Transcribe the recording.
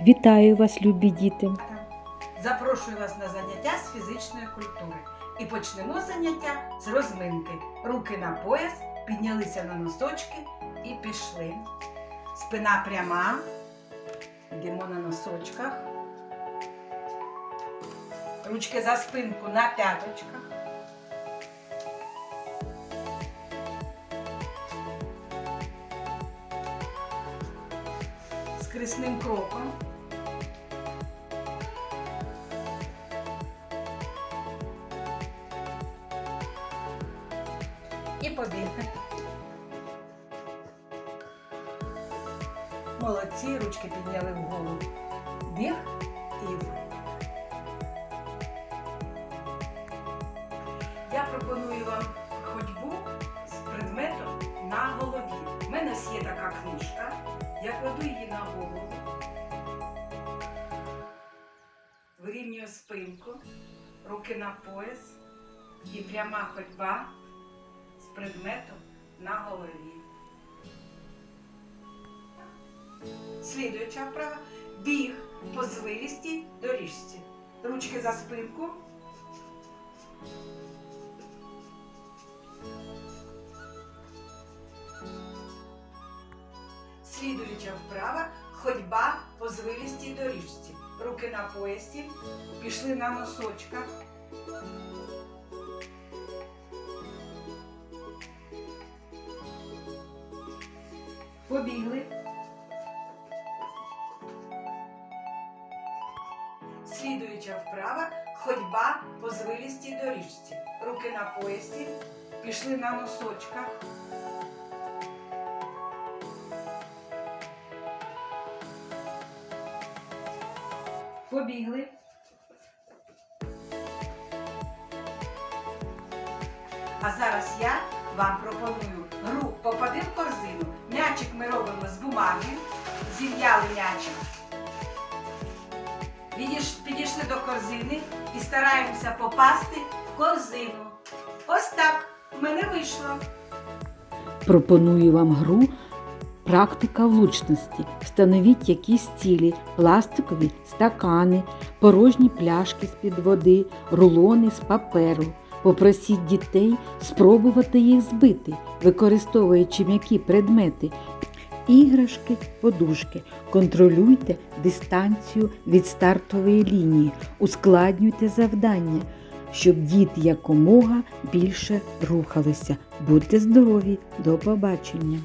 Вітаю вас, любі діти! Запрошую вас на заняття з фізичної культури. І почнемо заняття з розминки. Руки на пояс, піднялися на носочки і пішли. Спина пряма. Йдемо на носочках. Ручки за спинку на п'яточках. З кроком. І побігли. Молодці, ручки підняли вгору. Біг і вбіг. Я пропоную вам на голову. Вирівнюю спинку, руки на пояс і пряма ходьба з предметом на голові. Слідуюча вправа. Біг по звилістій доріжці. Ручки за спинку. Слідуюча вправа. Ходьба по звилістій доріжці. Руки на поясі. Пішли на носочках. Побігли. Слідуюча вправа ходьба по звилістій доріжці. Руки на поясі, пішли на носочках. Побігли. А зараз я вам пропоную гру попади в корзину. М'ячик ми робимо з бумаги. Зів'яли м'ячик. Підійшли до корзини і стараємося попасти в корзину. Ось так в мене вийшло. Пропоную вам гру Практика влучності. Встановіть якісь цілі, пластикові стакани, порожні пляшки з-під води, рулони з паперу. Попросіть дітей спробувати їх збити, використовуючи м'які предмети, іграшки, подушки. Контролюйте дистанцію від стартової лінії, ускладнюйте завдання, щоб діти якомога більше рухалися. Будьте здорові! До побачення!